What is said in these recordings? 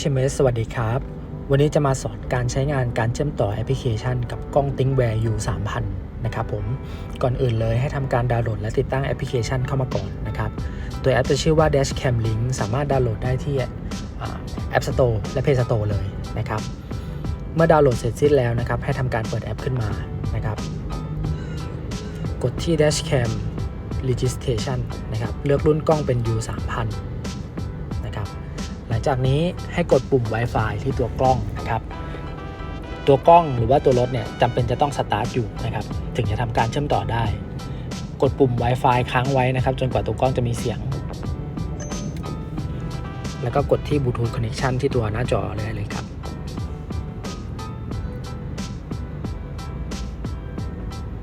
HMS สวัสดีครับ วันนี้จะมาสอนการใช้งานการเชื่อมต่อแอปพลิเคชัน กับกล้อง ThinkWare U 3000นะครับผม ก่อนอื่นเลยให้ทำการดาวน์โหลดและติดตั้งแอปพลิเคชันเข้ามาก่อนนะครับ ตัวแอปจะชื่อว่า Dashcam Link สามารถดาวน์โหลดได้ที่อ่า App Store และ Play Store เลยนะครับ เมื่อดาวน์โหลดเสร็จสิ้นแล้วนะครับ ให้ทำการเปิดแอปขึ้นมานะครับ กดที่ Dashcam Registration นะครับ เลือกรุ่นกล้องเป็น U 3000นะครับหลัง จากนี้ให้กดปุ่ม Wi-Fi ที่ตัวกล้องนะครับตัวกล้องหรือว่าตัวรถเนี่ยจำเป็นจะต้องสตาร์ทอยู่นะครับถึงจะทำการเชื่อมต่อได้ กดปุ่ม Wi-Fi ค้างไว้นะครับ จนกว่าตัวกล้องจะมีเสียง แล้วก็กดที่ Bluetooth Connection ที่ตัวหน้าจอได้เลยครับ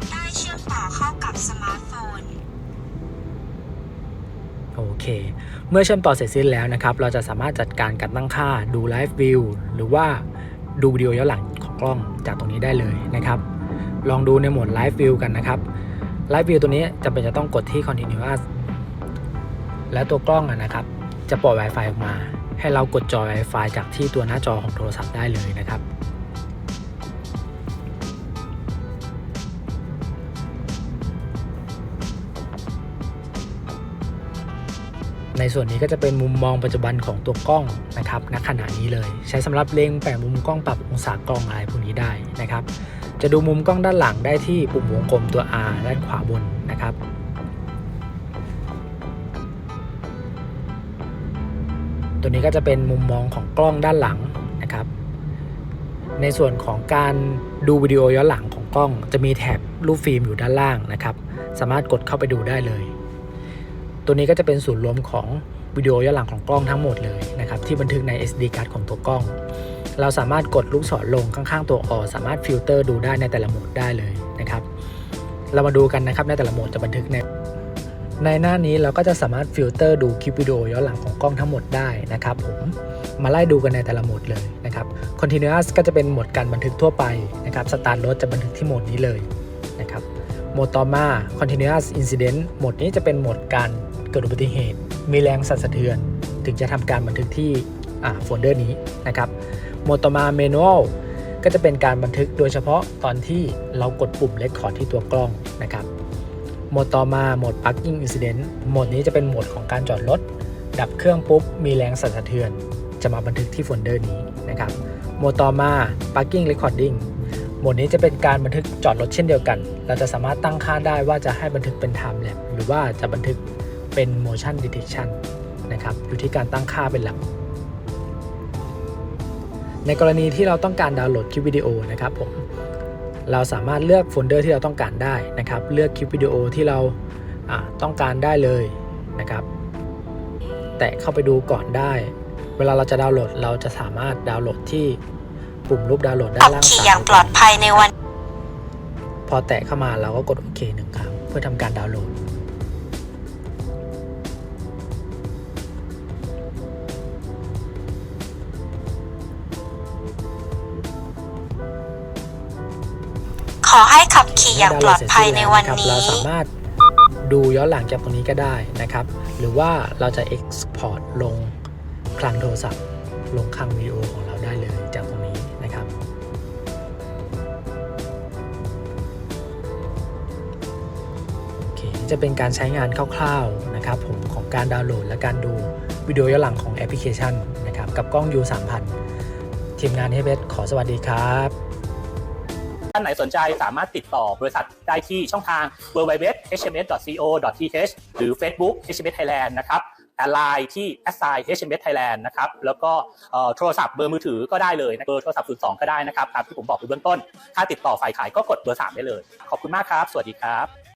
ได้เชื่อมต่อเข้ากับสมาร์ทโฟน โอเค เมื่อเชื่อมต่อเสร็จสิ้นแล้วนะครับ เราจะสามารถจัดการการตั้งค่าดูไลฟ์วิวหรือว่าดูวิดีโอย้อนหลังของกล้องจากตรงนี้ได้เลยนะครับ ลองดูในโหมดไลฟ์วิวกันนะครับไลฟ์วิวตัวนี้จำเป็นจะต้องกดที่ continuous และตัวกล้องนะครับ จะปล่อย Wi-Fi ออกมา ให้เรากดจอย Wi-Fi จากที่ตัวหน้าจอของโทรศัพท์ได้เลยนะครับ ในส่วนนี้ก็จะเป็นมุมมองปัจจุบันของตัวกล้องนะครับณขณะนี้เลย ใช้สำหรับเล็งแปะมุมกล้องปรับองศากล้องอะไรพวกนี้ได้นะครับ จะดูมุมกล้องด้านหลังได้ที่ปุ่มวงกลมตัว R ด้านขวาบนนะครับตัวนี้ก็จะเป็นมุมมองของกล้องด้านหลังนะครับ ในส่วนของการดูวิดีโอย้อนหลังของกล้อง จะมีแถบรูปฟิล์มอยู่ด้านล่างนะครับ สามารถกดเข้าไปดูได้เลย ตัวนี้ก็จะเป็นศูนย์รวมของวิดีโอย้อนหลังของกล้องทั้งหมดเลยนะครับที่บันทึกใน SD card ของตัวกล้อง เราสามารถกดลูกศรลงข้างๆตัวอสามารถฟิลเตอร์ดูได้ในแต่ละโหมดได้เลยนะครับ เรามาดูกันนะครับในแต่ละโหมดจะบันทึกในในหน้านี้เราก็จะสามารถฟิลเตอร์ดูคลิปวิดีโอย้อนหลังของกล้องทั้งหมดได้นะครับผมมาไล่ดูกันในแต่ละโหมดเลยนะครับ Continuous ก็จะเป็นโหมดการบันทึกทั่วไปนะครับ Start รถจะบันทึกที่โหมดนี้เลยนะครับโหมดต่อมา continuous incident โหมดนี้จะเป็นโหมดการ เกิดอุบัติเหตุ มีแรงสั่นสะเทือน ถึงจะทำการบันทึกที่โฟลเดอร์นี้นะครับโมดตอมา manual ก็จะเป็นการบันทึกโดยเฉพาะตอนที่เรากดปุ่ม record ที่ตัวกล้องนะครับโหมดต่อมาโหมด parking incident โหมดนี้จะเป็นโหมดของการจอดรถ ดับเครื่องปุ๊บ มีแรงสั่นสะเทือน จะมาบันทึกที่โฟลเดอร์นี้นะครับโหมดต่อมา parking recording โหมดนี้จะเป็นการบันทึกจอดรถเช่นเดียวกัน เราจะสามารถตั้งค่าได้ว่าจะให้บันทึกเป็น time lapse หรือว่าจะบันทึก เป็น motion detection นะครับอยู่ที่การตั้งค่าเป็นหลัก ในกรณีที่เราต้องการดาวน์โหลดคลิปวิดีโอนะครับผมเราสามารถเลือกโฟลเดอร์ที่เราต้องการได้นะครับ เลือกคลิปวิดีโอที่เราอ่าต้องการได้เลยนะครับ แตะเข้าไปดูก่อนได้ เวลาเราจะดาวน์โหลด เราจะสามารถดาวน์โหลดที่ปุ่มรูปดาวน์โหลดด้าขันบล่างขี่ซ้ายอย่างปลอดภัยในวัน พอแตะเข้ามาเราก็กดโอเคหนึ่งครั้งเพื่อทำการดาวน์โหลด ขอให้ขับขี่อย่างปลอดภัยในวันนี้ เราสามารถดูย้อนหลังจากตรงนี้ก็ได้นะครับ หรือว่าเราจะ Export ลงคลังโทรศัพท์ ลงคลังวิดีโอของเราได้เลยจากตรงนี้นะครับ โอเค จะเป็นการใช้งานคร่าวๆนะครับผมของการดาวน์โหลดและการดูวิดีโอย้อนหลังของแอปพลิเคชันนะครับ กับกล้อง U 3000 ทีมงาน h b s ขอสวัสดีครับานไหนสนใจสามารถติดต่อบริษัทได้ที่ช่องทาง www.hms.co.th หรือ Facebook HMS Thailand นะครับแอดไลน์ที่ assign HMS Thailand นะครับ แล้วก็โทรศัพท์เบอร์มือถือก็ได้เลยเบอร์โทรศัพท์ 02 ก็ได้นะครับ ตามที่ผมบอกไปเบื้องต้น ถ้าติดต่อฝ่ายขายก็กดเบอร์ 3 ได้เลย ขอบคุณมากครับ สวัสดีครับ